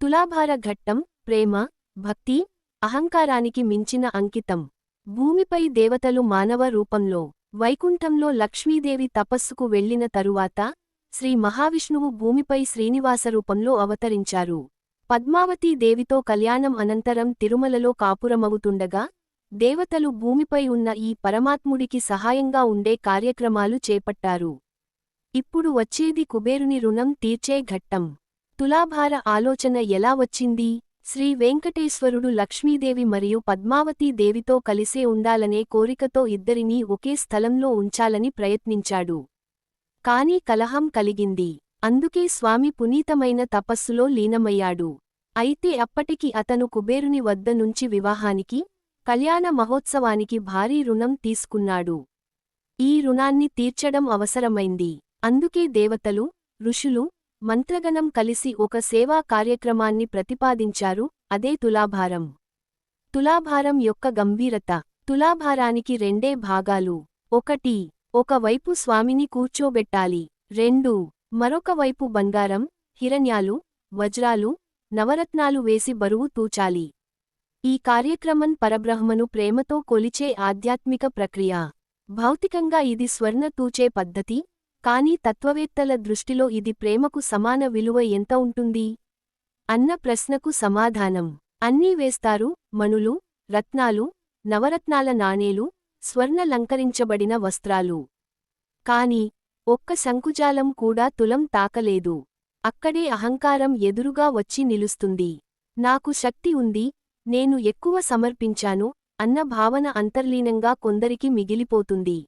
తులాభార ఘట్టం ప్రేమ భక్తి అహంకారానికి మించిన అంకితం. భూమిపై దేవతలు మానవ రూపంలో వైకుంఠంలో లక్ష్మీదేవి తపస్సుకు వెళ్ళిన తరువాత శ్రీ మహావిష్ణువు భూమిపై శ్రీనివాస రూపంలో అవతరించారు. పద్మావతీ దేవితో కళ్యాణం అనంతరం తిరుమలలో కాపురమవుతుండగా దేవతలు భూమిపై ఉన్న ఈ పరమాత్ముడికి సహాయంగా ఉండే కార్యక్రమాలు చేపట్టారు. ఇప్పుడు వచ్చేది కుబేరుని రుణం తీర్చే ఘట్టం. తులాభార ఆలోచన ఎలా వచ్చింది? శ్రీ వెంకటేశ్వరుడు లక్ష్మీదేవి మరియు పద్మావతీ దేవితో కలిసే ఉండాలనే కోరికతో ఇద్దరినీ ఒకే స్థలంలో ఉంచాలని ప్రయత్నించాడు. కాని కలహం కలిగింది. అందుకే స్వామి పునీతమైన తపస్సులో లీనమయ్యాడు. అయితే అప్పటికి అతను కుబేరుని వద్ద నుంచి వివాహానికి కళ్యాణ మహోత్సవానికి భారీ రుణం తీసుకున్నాడు. ఈ రుణాన్ని తీర్చడం అవసరమైంది. అందుకే దేవతలు ఋషులు మంత్రగణం కలిసి ఒక సేవా కార్యక్రమాన్ని ప్రతిపాదించారు అదే తులాభారం. తులాభారం యొక్క గంభీరత తులాభారానికి రెండే భాగాలు. ఒకటి ఒక వైపు స్వామిని కూర్చోబెట్టాలి. రెండు మరొకవైపు బంగారం హిరణ్యాలు వజ్రాలు నవరత్నాలు వేసి బరువు తూచాలి. ఈ కార్యక్రమం పరబ్రహ్మను ప్రేమతో కొలిచే ఆధ్యాత్మిక ప్రక్రియ. భౌతికంగా ఇది స్వర్ణ తూచే పద్ధతి కానీ తత్వవేత్తల దృష్టిలో ఇది ప్రేమకు సమాన విలువ ఎంత ఉంటుంది? అన్న ప్రశ్నకు సమాధానం. అన్నీ వేస్తారు మణులు రత్నాలు నవరత్నాల నాణేలు స్వర్ణలంకరించబడిన వస్త్రాలు. కాని ఒక్క శంకుజాలం కూడా తులం తాకలేదు. అక్కడే అహంకారం ఎదురుగా వచ్చి నిలుస్తుంది. నాకు శక్తి ఉంది నేను ఎక్కువ సమర్పించాను అన్న భావన అంతర్లీనంగా కొందరికి మిగిలిపోతుంది.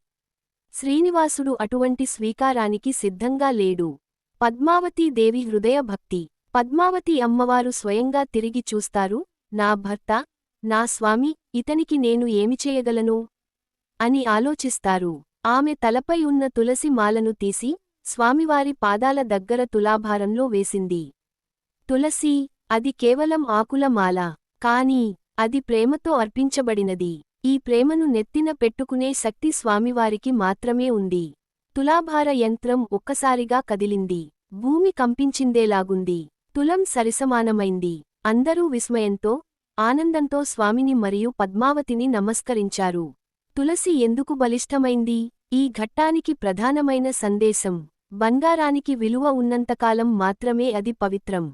శ్రీనివాసుడు అటువంటి స్వీకారానికి సిద్ధంగా లేడు. పద్మావతీ దేవి హృదయ భక్తి. పద్మావతి అమ్మవారు స్వయంగా తిరిగి చూస్తారు నా భర్త నా స్వామి ఇతనికి నేను ఏమి చేయగలను? అని ఆలోచిస్తారు. ఆమె తలపై ఉన్న తులసి మాలను తీసి స్వామివారి పాదాల దగ్గర తులాభారంలో వేసింది. తులసి అది కేవలం ఆకుల మాల కాని అది ప్రేమతో అర్పించబడినది. ఈ ప్రేమను నెత్తిన పెట్టుకునే శక్తి స్వామివారికి మాత్రమే ఉంది. తులాభార యంత్రం ఒక్కసారిగా కదిలింది. భూమి కంపించిందేలాగుంది. తులం సరిసమానమైంది. అందరూ విస్మయంతో ఆనందంతో స్వామిని మరియు పద్మావతిని నమస్కరించారు. తులసి ఎందుకు బలిష్టమైంది? ఈ ఘట్టానికి ప్రధానమైన సందేశం బంగారానికి విలువ ఉన్నంతకాలం మాత్రమే అది పవిత్రం.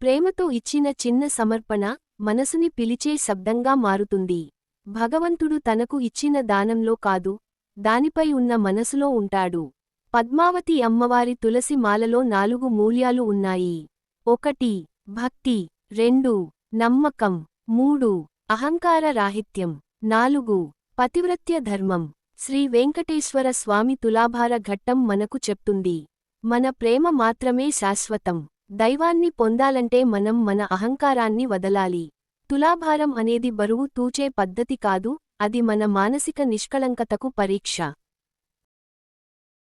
ప్రేమతో ఇచ్చిన చిన్న సమర్పణ మనసుని పిలిచే శబ్దంగా మారుతుంది. భగవంతుడు తనకు ఇచ్చిన దానంలో కాదు దానిపై ఉన్న మనసులో ఉంటాడు. పద్మావతి అమ్మవారి తులసి మాలలో నాలుగు మూల్యాలు ఉన్నాయి. ఒకటి భక్తి. రెండు నమ్మకం. మూడు అహంకార రాహిత్యం. నాలుగు పతివ్రత్య ధర్మం. శ్రీ వెంకటేశ్వర స్వామి తులాభార ఘట్టం మనకు చెప్తుంది. మన ప్రేమ మాత్రమే శాశ్వతం. దైవాన్ని పొందాలంటే మనం మన అహంకారాన్ని వదలాలి. తులాభారం అనేది బరువు తూచే పద్ధతి కాదు అది మన మానసిక నిష్కళంకతకు పరీక్ష.